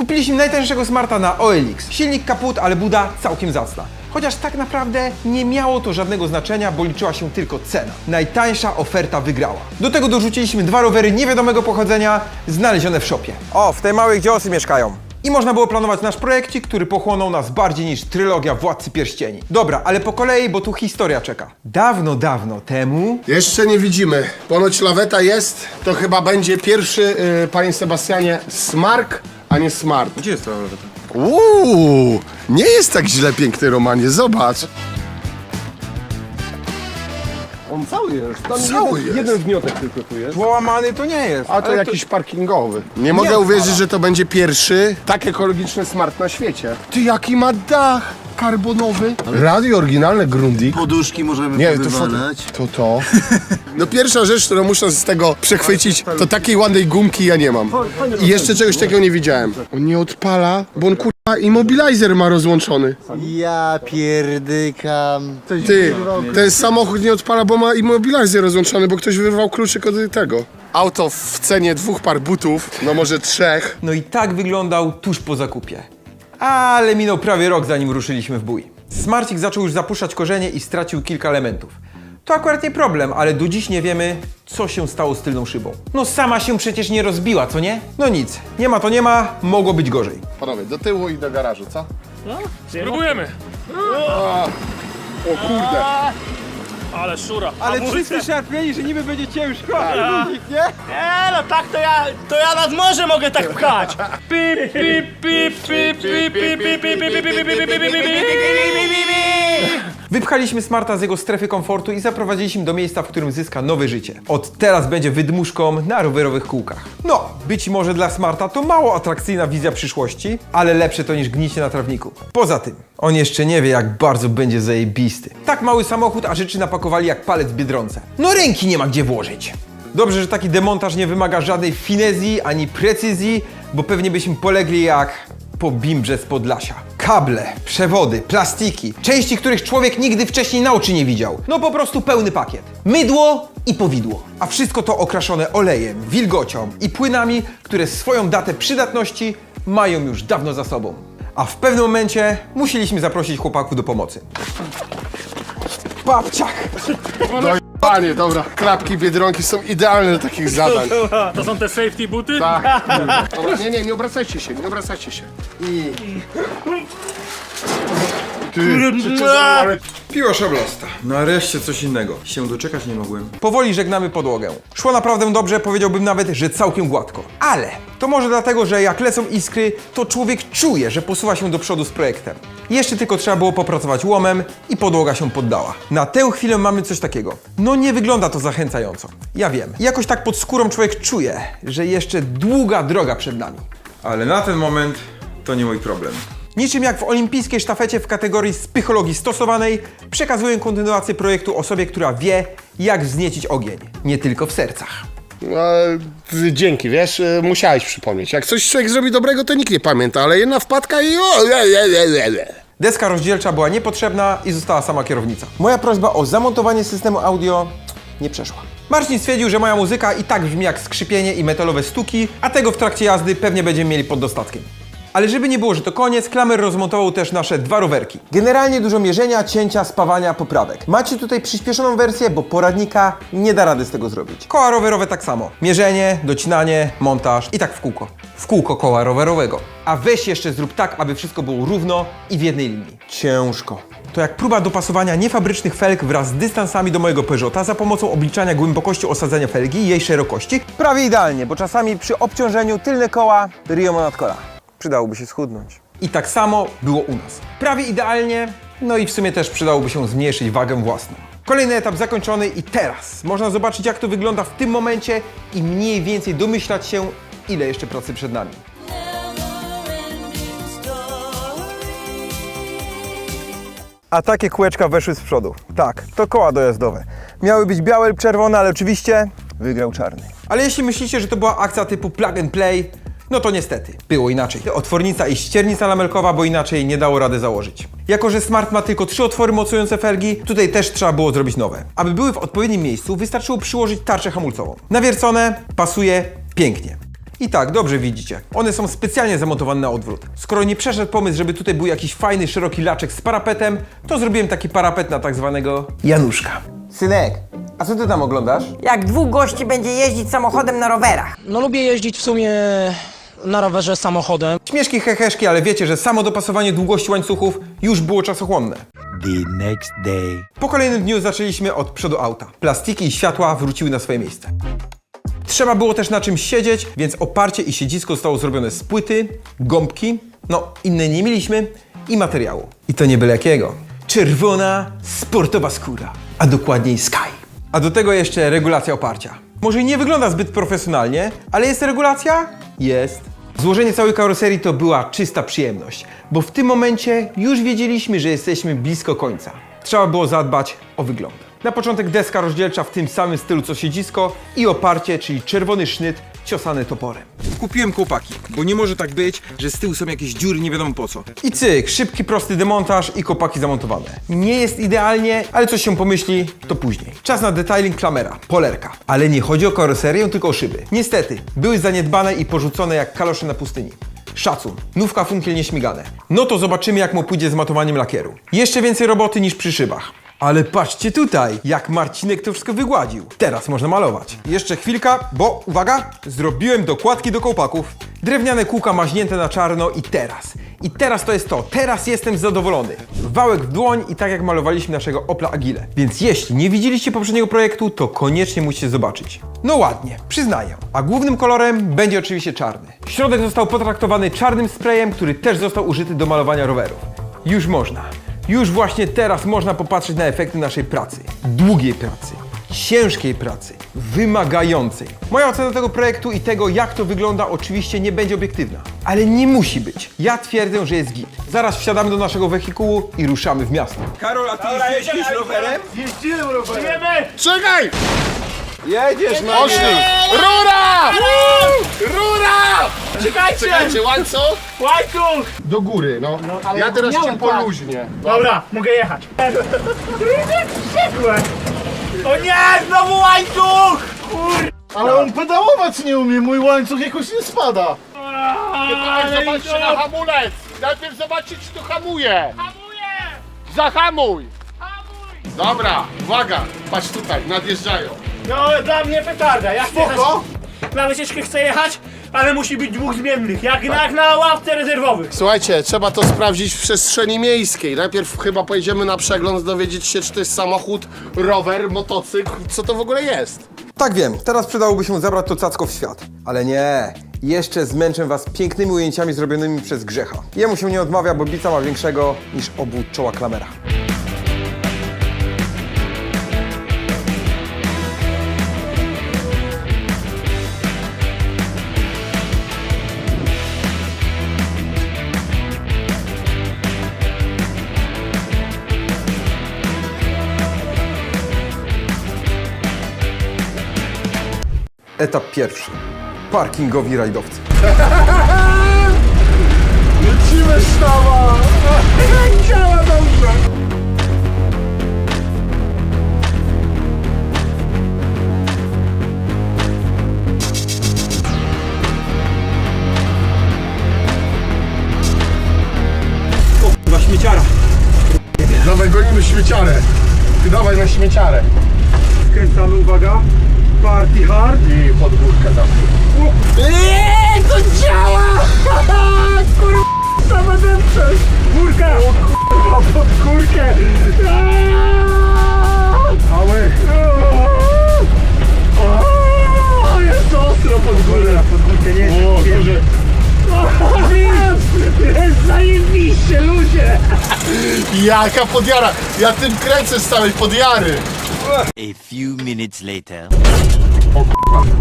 Kupiliśmy najtańszego smarta na OLX. Silnik kaput, ale buda całkiem zacna. Chociaż tak naprawdę nie miało to żadnego znaczenia, bo liczyła się tylko cena. Najtańsza oferta wygrała. Do tego dorzuciliśmy dwa rowery niewiadomego pochodzenia, znalezione w shopie. O, w tej małej gdzie osy mieszkają. I można było planować nasz projekcik, który pochłonął nas bardziej niż trylogia Władcy Pierścieni. Dobra, ale po kolei, bo tu historia czeka. Dawno, dawno temu Jeszcze nie widzimy. Ponoć laweta jest. To chyba będzie pierwszy, y, panie Sebastianie, smark, a nie smart. Gdzie jest ta laweta? Uuu, nie jest tak źle, piękny Romanie, zobacz. On cały jest. Tam Cały jeden, jest. jeden wniotek tylko tu jest. Połamany to nie jest. A to ale jakiś parkingowy. Nie mogę uwierzyć, że to będzie pierwszy tak ekologiczny smart na świecie. Ty, jaki ma dach karbonowy. Radio oryginalne Grundig. Poduszki możemy Nie, to, powywalać. to to. No pierwsza rzecz, którą muszę z tego przechwycić, to takiej ładnej gumki ja nie mam. I jeszcze czegoś takiego nie widziałem. On nie odpala, bo on kurwa immobilizer ma rozłączony. Ja pierdykam. Ty, ten samochód nie odpala, bo ma immobilizer rozłączony, bo ktoś wyrwał kluczyk od tego. Auto w cenie dwóch par butów, no może trzech. No i tak wyglądał tuż po zakupie. Ale minął prawie rok, zanim ruszyliśmy w bój. Smarcik zaczął już zapuszczać korzenie i stracił kilka elementów. To akurat nie problem, ale do dziś nie wiemy, co się stało z tylną szybą. No sama się przecież nie rozbiła, co nie? No nic, nie ma to nie ma, mogło być gorzej. Panowie, do tyłu i do garażu, co? Spróbujemy. O kurde. Ale szura. Ale wszyscy szarpieli, że niby będzie ciężko, nie? E, no tak to ja, to ja nad morze mogę tak pchać. Pip, pip, pip, pip, pip, pip, pip, pip, pip, pip, pip, pip, pip, pip, pip. Wypchaliśmy Smarta z jego strefy komfortu i zaprowadziliśmy do miejsca, w którym zyska nowe życie. Od teraz będzie wydmuszką na rowerowych kółkach. No, być może dla Smarta to mało atrakcyjna wizja przyszłości, ale lepsze to niż gnicie na trawniku. Poza tym, on jeszcze nie wie, jak bardzo będzie zajebisty. Tak mały samochód, a rzeczy napakowali jak palec w Biedronce. No ręki nie ma gdzie włożyć. Dobrze, że taki demontaż nie wymaga żadnej finezji ani precyzji, bo pewnie byśmy polegli jak po bimbrze z Podlasia. Kable, przewody, plastiki, części, których człowiek nigdy wcześniej na oczy nie widział. No po prostu pełny pakiet. Mydło i powidło. A wszystko to okraszone olejem, wilgocią i płynami, które swoją datę przydatności mają już dawno za sobą. A w pewnym momencie musieliśmy zaprosić chłopaków do pomocy. Babciach! Panie, dobra, klapki Biedronki są idealne do takich zadań. To są te safety buty? Tak. Dobra, nie, nie, nie obracajcie się, nie obracajcie się. I... Ty, ale Piła szablasta. Nareszcie coś innego. Się doczekać nie mogłem. Powoli żegnamy podłogę. Szło naprawdę dobrze, powiedziałbym nawet, że całkiem gładko. Ale to może dlatego, że jak lecą iskry, to człowiek czuje, że posuwa się do przodu z projektem. Jeszcze tylko trzeba było popracować łomem i podłoga się poddała. Na tę chwilę mamy coś takiego. No nie wygląda to zachęcająco. Ja wiem. Jakoś tak pod skórą człowiek czuje, że jeszcze długa droga przed nami. Ale na ten moment to nie mój problem. Niczym jak w olimpijskiej sztafecie w kategorii psychologii stosowanej, przekazuję kontynuację projektu osobie, która wie, jak wzniecić ogień. Nie tylko w sercach. E, dzięki, wiesz, e, musiałeś przypomnieć. Jak coś człowiek zrobi dobrego, to nikt nie pamięta, ale jedna wpadka i o, le, le, le, le. Deska rozdzielcza była niepotrzebna i została sama kierownica. Moja prośba o zamontowanie systemu audio nie przeszła. Marcin stwierdził, że moja muzyka i tak brzmi jak skrzypienie i metalowe stuki, a tego w trakcie jazdy pewnie będziemy mieli pod dostatkiem. Ale żeby nie było, że to koniec, Klamer rozmontował też nasze dwa rowerki. Generalnie dużo mierzenia, cięcia, spawania, poprawek. Macie tutaj przyspieszoną wersję, bo poradnika nie da rady z tego zrobić. Koła rowerowe tak samo. Mierzenie, docinanie, montaż i tak w kółko. W kółko koła rowerowego. A weź jeszcze zrób tak, aby wszystko było równo i w jednej linii. Ciężko. To jak próba dopasowania niefabrycznych felg wraz z dystansami do mojego Peugeota za pomocą obliczania głębokości osadzenia felgi i jej szerokości. Prawie idealnie, bo czasami przy obciążeniu tylne koła ryją nad kola. Przydałoby się schudnąć. I tak samo było u nas. Prawie idealnie, no i w sumie też przydałoby się zmniejszyć wagę własną. Kolejny etap zakończony i teraz można zobaczyć jak to wygląda w tym momencie i mniej więcej domyślać się, ile jeszcze pracy przed nami. A takie kółeczka weszły z przodu. Tak, to koła dojazdowe. Miały być białe lub czerwone, ale oczywiście wygrał czarny. Ale jeśli myślicie, że to była akcja typu plug and play, no to niestety, było inaczej. Otwornica i ściernica lamelkowa, bo inaczej nie dało rady założyć. Jako, że Smart ma tylko trzy otwory mocujące felgi, tutaj też trzeba było zrobić nowe. Aby były w odpowiednim miejscu, wystarczyło przyłożyć tarczę hamulcową. Nawiercone, pasuje pięknie. I tak, dobrze widzicie. One są specjalnie zamontowane na odwrót. Skoro nie przeszedł pomysł, żeby tutaj był jakiś fajny, szeroki laczek z parapetem, to zrobiłem taki parapet na tak zwanego Januszka. Synek, a co ty tam oglądasz? Jak dwóch gości będzie jeździć samochodem na rowerach. No lubię jeździć w sumie na rowerze samochodem. Śmieszki, heheszki, ale wiecie, że samo dopasowanie długości łańcuchów już było czasochłonne. The next day. Po kolejnym dniu zaczęliśmy od przodu auta. Plastiki i światła wróciły na swoje miejsce. Trzeba było też na czymś siedzieć, więc oparcie i siedzisko zostało zrobione z płyty, gąbki, no innej nie mieliśmy i materiału. I to nie byle jakiego. Czerwona, sportowa skóra, a dokładniej Sky. A do tego jeszcze regulacja oparcia. Może nie wygląda zbyt profesjonalnie, ale jest regulacja? Jest. Złożenie całej karoserii to była czysta przyjemność, bo w tym momencie już wiedzieliśmy, że jesteśmy blisko końca. Trzeba było zadbać o wygląd. Na początek deska rozdzielcza w tym samym stylu co siedzisko i oparcie, czyli czerwony sznyt ciosany toporem. Kupiłem kołpaki, bo nie może tak być, że z tyłu są jakieś dziury nie wiadomo po co. I cyk, szybki, prosty demontaż i kołpaki zamontowane. Nie jest idealnie, ale coś się pomyśli, to później. Czas na detailing klamera, polerka. Ale nie chodzi o karoserię, tylko o szyby. Niestety, były zaniedbane i porzucone jak kalosze na pustyni. Szacun. Nówka funkiel nieśmigane. No to zobaczymy, jak mu pójdzie z matowaniem lakieru. Jeszcze więcej roboty niż przy szybach. Ale patrzcie tutaj, jak Marcinek to wszystko wygładził. Teraz można malować. Jeszcze chwilka, bo uwaga, zrobiłem dokładki do kołpaków. Drewniane kółka maźnięte na czarno i teraz. I teraz to jest to, teraz jestem zadowolony. Wałek w dłoń i tak jak malowaliśmy naszego Opla Agile. Więc jeśli nie widzieliście poprzedniego projektu, to koniecznie musicie zobaczyć. No ładnie, przyznaję. A głównym kolorem będzie oczywiście czarny. Środek został potraktowany czarnym sprayem, który też został użyty do malowania rowerów. Już można. Już właśnie teraz można popatrzeć na efekty naszej pracy. Długiej pracy, ciężkiej pracy, wymagającej. Moja ocena tego projektu i tego, jak to wygląda, oczywiście nie będzie obiektywna. Ale nie musi być. Ja twierdzę, że jest git. Zaraz wsiadamy do naszego wehikułu i ruszamy w miasto. Karol, a ty jeździsz rowerem? Wiemy! Czekaj! Jedziesz na Poszli! Rura! Rura! Czekajcie! Czekajcie, łańcuch Łańcuch! do góry, no. ja teraz cię poluźnię. Dobra, mogę jechać. Wściekłe! O nie, znowu łańcuch! Kur... Ale on pedałować nie umie, mój łańcuch jakoś nie spada. Ale Zobaczcie na hamulec! Najpierw zobaczcie, czy to hamuje! Hamuję! Zahamuj! Hamuj! Dobra, uwaga, patrz tutaj, nadjeżdżają. No, dla mnie petarda. Ja chcę jechać, na wycieczkę chcę jechać, ale musi być dwóch zmiennych, jak, jak na ławce rezerwowych. Słuchajcie, trzeba to sprawdzić w przestrzeni miejskiej. Najpierw chyba pojedziemy na przegląd, dowiedzieć się, czy to jest samochód, rower, motocykl, co to w ogóle jest. Tak wiem, teraz przydałoby się zabrać to cacko w świat. Ale nie, jeszcze zmęczę was pięknymi ujęciami zrobionymi przez Grzecha. Jemu się nie odmawia, bo bica ma większego niż obwód czoła klamera. Etap pierwszy. Parkingowi rajdowcy. Lecimy sztaba! Działa dobrze! Chyba śmieciara. Dawaj, gonimy śmieciarę. Ty dawaj na śmieciarę. Skręcamy, uwaga. Party hard. I pod górkę tam. Eee, to działa! Kurwa, to będę przejść. Górka! O kurwa, pod górkę! Eee! Mały. O, jest ostro pod górę. Pod górkę nie O, duży. Jest zajebiście, ludzie! Jaka podjara. Ja tym kręcę z całej podjary. A few minutes later.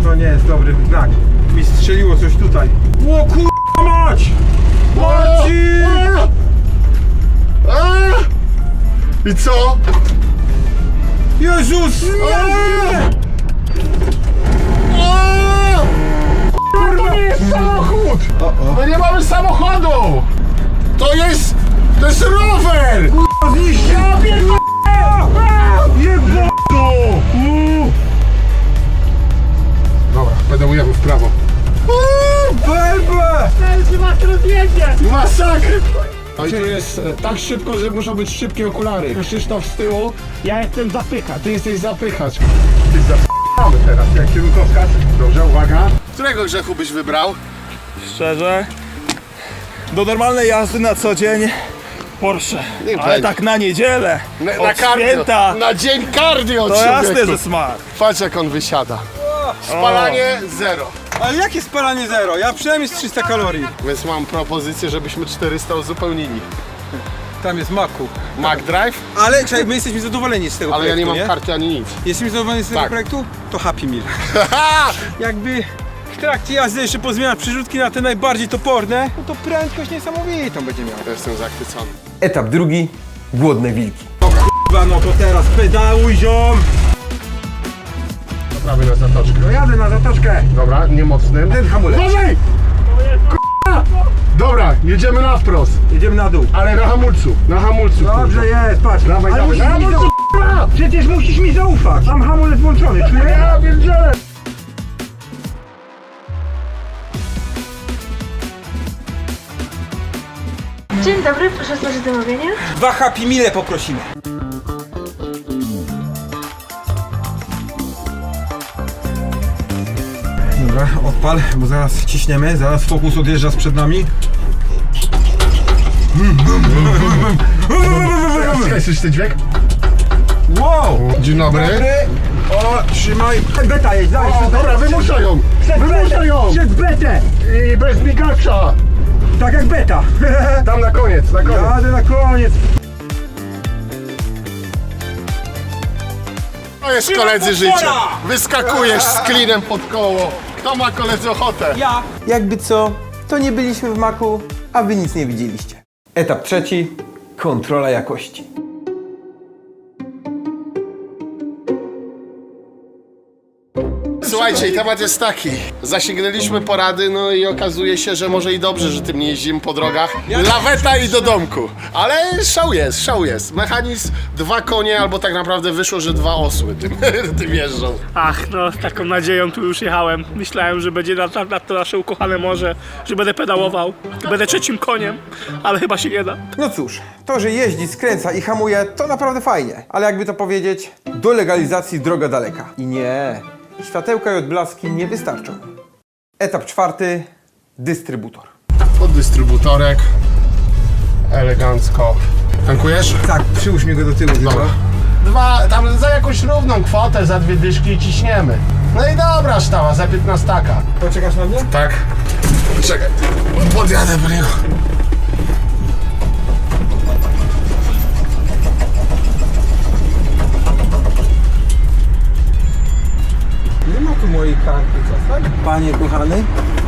To nie jest dobry znak. Mi strzeliło coś tutaj. O kurwa mać! Marcin! I co? Jezus! A! Kurwa, nie jest samochód! My nie mamy samochodu! To jest... To jest rower! Oj, to jest e, tak szybko, że muszą być szybkie okulary. Krzysztof z tyłu, Ja jestem zapychacz. ty jesteś zapychacz. Ty zapychamy teraz, jak kierunkowskaz. Dobrze, uwaga. Którego grzechu byś wybrał? Szczerze, do normalnej jazdy na co dzień Porsche. Nie Ale będzie. tak na niedzielę, Na, od święta, Na dzień cardio, to człowieku. jasne, że smart. Patrz jak on wysiada. Spalanie zero. Ale jakie spalanie zero? Ja przynajmniej z 300 kalorii. Więc mam propozycję, żebyśmy 400 uzupełnili. Tam jest maku. Mac Drive, Ale czekaj, my jesteśmy zadowoleni z tego ale ja nie mam karty ani nic. Jesteśmy zadowoleni z tego Tak. projektu? To Happy Meal. Jakby w trakcie jazdy jeszcze pozmieniać przyrzutki na te najbardziej toporne, no to prędkość niesamowitą będzie miał. Ja Jestem zachwycony. Etap drugi. Głodne wilki. Chyba no to teraz pedałuj ziom. Prawie na zatoczkę. No jadę na zatoczkę. Dobra, nie mocnym. Ten hamulec. Uważaj! K***a! Dobra, jedziemy na wprost, Jedziemy na dół. ale na hamulcu, na hamulcu. Dobrze jest, patrz. Dawaj, Ale dawaj, musisz na mi zaufać. Przecież musisz mi zaufać. Mam hamulec włączony, czujesz? Ja pierdzielę! Dzień dobry, proszę złożyć zamówienie. Dwa Happy Meale poprosimy. Dobra, odpal, bo zaraz ciśniemy, zaraz fokus odjeżdża sprzed nami. Czekaj, słyszysz ten dźwięk? Wow! Dzień dobry. O, trzymaj! Beta jedź, daj! O, dobra, wymuszają! Wymuszają! Przed betę! I bez migacza! Tak jak beta! Tam na koniec, na koniec. Jadę na koniec! To jest koledzy życie. Wyskakujesz z klinem pod koło. Kto ma koledzy ochotę? Ja! Jakby co, to nie byliśmy w maku, a wy nic nie widzieliście. Etap trzeci. Kontrola jakości. Słuchajcie, i temat jest taki. Zasięgnęliśmy porady, no i okazuje się, że może i dobrze, że tym nie jeździmy po drogach. Laweta i do domku. Ale szał jest, szał jest. Mechanizm, dwa konie, albo tak naprawdę wyszło, że dwa osły tym, tym jeżdżą. Ach, no z taką nadzieją tu już jechałem. Myślałem, że będzie na, na, na to nasze ukochane morze, że będę pedałował, będę trzecim koniem, ale chyba się nie da. No cóż, to, że jeździ, skręca i hamuje, to naprawdę fajnie. Ale jakby to powiedzieć, do legalizacji droga daleka. I nie, światełka i odblaski nie wystarczą. Etap czwarty. Dystrybutor. Pod dystrybutorek. Elegancko. Tankujesz? Tak, przyłóż go do tyłu. Dobra. Dwa, tam za jakąś równą kwotę, za dwie dyszki ciśniemy. No i dobra ształa, za 15 taka. Poczekasz na mnie? Tak. Czekaj, podjadę po niego. Panie kochany,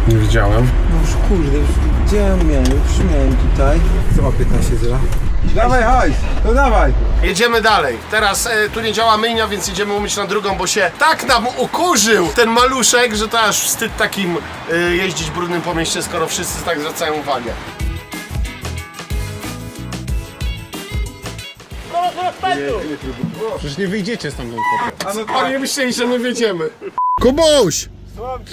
Nie widziałem. no już kurde, już gdzie ja miałem? Już miałem tutaj. Co ma 15 zyla? Dawaj hajs, to dawaj. Jedziemy dalej. Teraz e, tu nie działa myjnia, więc idziemy umyć na drugą, bo się tak nam ukurzył ten maluszek, że to aż wstyd takim e, jeździć brudnym po mieście, skoro wszyscy tak zwracają uwagę. Przecież nie wyjdziecie stamtąd potem. Oni myśleli, że my wyjdziemy. Kubuś!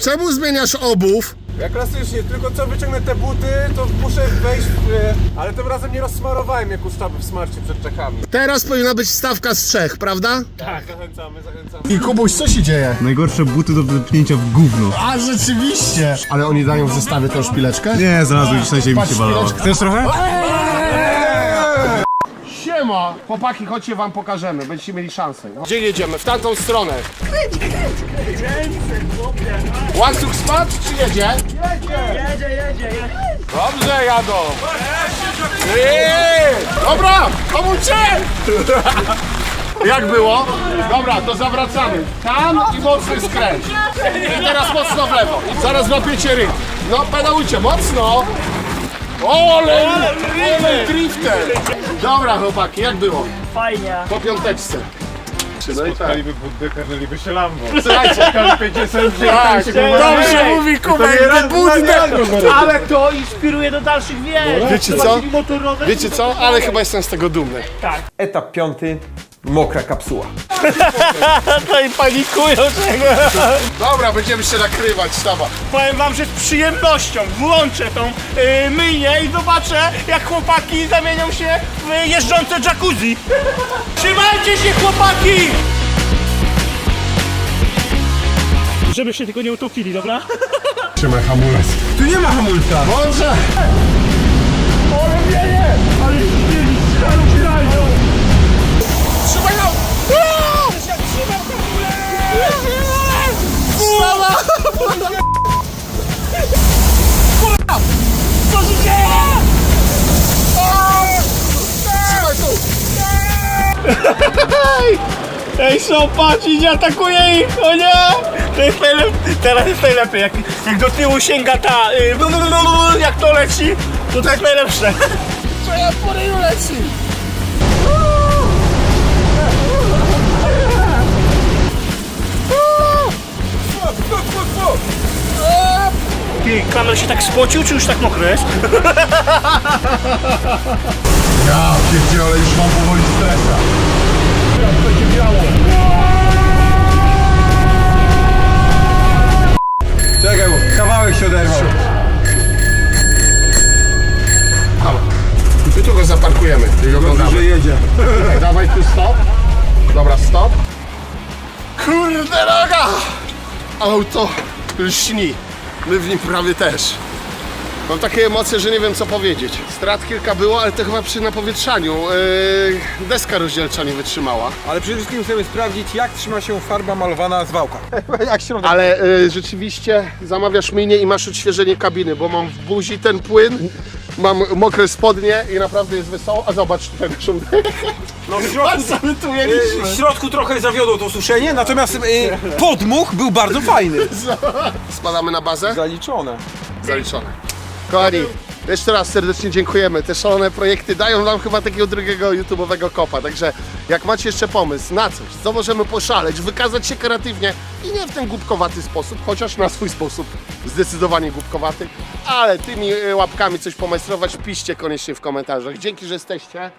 Czemu zmieniasz obów? Ja klasycznie, tylko co wyciągnę te buty, to muszę wejść w... Ale tym razem nie rozsmarowałem jak ustawy w smarcie przed czechami. Teraz powinna być stawka z trzech, prawda? Zachęcamy, zachęcamy. I Kubuś, co się dzieje? Najgorsze buty do wypchnięcia w gówno. A, rzeczywiście! Ale oni dają w zestawie tą szpileczkę? Nie, znalazłem ziemi Patrz, się chwileczkę. Chcesz trochę? Siema! Chłopaki, chodźcie wam pokażemy, będziecie mieli szansę. Gdzie jedziemy? W tamtą stronę. Łańcuch spadł, czy jedzie? Jedzie, jedzie, jedzie. Dobrze jadą. Eee, Dobra, pomóżcie! Jak było? Dobra, to zawracamy. Tam i mocny skręt. I teraz mocno w lewo. Zaraz łapiecie ryb. No, pedałujcie mocno. O, ale, ale drifter. Dobra, chłopaki, jak było? Fajnie. Po piąteczce. Spotkaliby Buddę, karnęliby się Lambo. Słuchajcie, tak, dobrze mówi Kubek, wybudne. Ale to inspiruje do dalszych wież. Wiecie co? Wiecie co? Ale chyba jestem z tego dumny. Etap piąty. Mokra kapsuła. To i panikują czego. Dobra, będziemy się nakrywać, sztaba. Powiem wam, że z przyjemnością włączę tą yy, myjnię i zobaczę, jak chłopaki zamienią się w jeżdżące jacuzzi. Trzymajcie się, chłopaki! Żeby się tylko nie utopili, dobra? Trzymaj hamulec. Tu nie ma hamulca! Może! Ale Są, patrz, idzie, atakuje ich, o nie! To jest najlepiej, teraz jest najlepiej, jak, jak do tyłu sięga ta, y, jak to leci, to to jest najlepsze. Co ja po ryju leci? Ty, kamer się tak spocił, czy już tak mokry jest? Ja pierdzielę, już mam powoli stresa. Czekaj, bo kawałek się oderwał. I tu go zaparkujemy. I go oglądamy. jedzie. Dawaj tu stop. Dobra, stop. Kurde droga! Auto lśni. My w nim prawie też. Mam takie emocje, że nie wiem co powiedzieć. Strat kilka było, ale to chyba przy napowietrzaniu. Yy, deska rozdzielcza nie wytrzymała. Ale przede wszystkim chcemy sprawdzić, jak trzyma się farba malowana z wałka. jak środek. Ale y, rzeczywiście zamawiasz minie i masz odświeżenie kabiny, bo mam w buzi ten płyn, mam mokre spodnie i naprawdę jest wesoło. A zobacz ten szum. No, w, środku, tu y, mieliśmy. w środku trochę zawiodło to suszenie, natomiast y, podmuch był bardzo fajny. Spadamy na bazę? Zaliczone. Zaliczone. Kochani, jeszcze raz serdecznie dziękujemy. Te szalone projekty dają nam chyba takiego drugiego YouTube'owego kopa. Także jak macie jeszcze pomysł na coś, co możemy poszaleć, wykazać się kreatywnie i nie w ten głupkowaty sposób, chociaż na swój sposób zdecydowanie głupkowaty, ale tymi e, łapkami coś pomajstrować, piszcie koniecznie w komentarzach. Dzięki, że jesteście.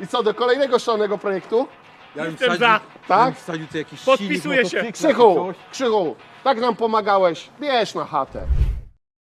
I co, do kolejnego szalonego projektu? Ja bym Jestem za. Tak? wsadził tu jakiś Podpisuję silnik, się. motocykla, Krzychu, coś. Krzychu, tak nam pomagałeś, bierz na chatę.